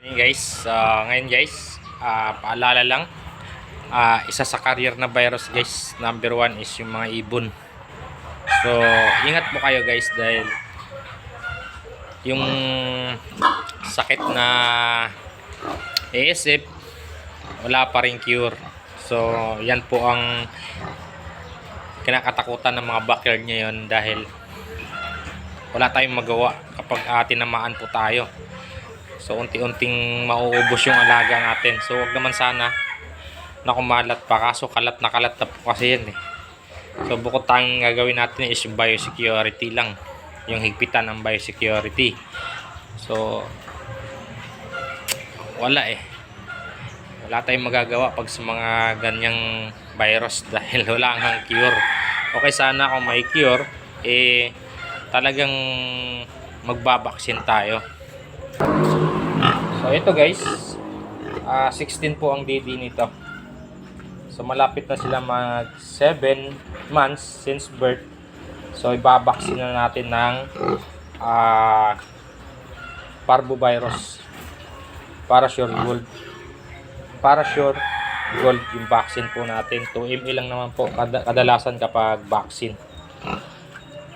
Ngayon guys, ah, ngayon guys, ah, paalala lang, ah, isa sa carrier na virus guys, number one is yung mga ibon. So, ingat po kayo guys dahil yung sakit na ASF, wala pa rin cure. So, yan po ang kinakatakutan ng mga backyard ngayon dahil wala tayong magawa kapag uh, tinamaan po tayo. So unti-unting mauubos yung alaga natin. So wag naman sana na kumalat pa kaso kalat na kalat na po kasi yan eh. So bukod tayong gagawin natin is biosecurity lang. Yung higpitan ng biosecurity. So wala eh. Wala tayong magagawa pag sa mga ganyang virus dahil wala nang cure. Okay sana kung may cure eh talagang magbabaksin tayo. So ito guys, ah 16 po ang DD nito. So malapit na sila mag 7 months since birth. So ibabaksin na natin ng ah parvovirus. Para sure gold. Para sure gold yung vaccine po natin. 2 ml lang naman po kada- kadalasan kapag vaccine.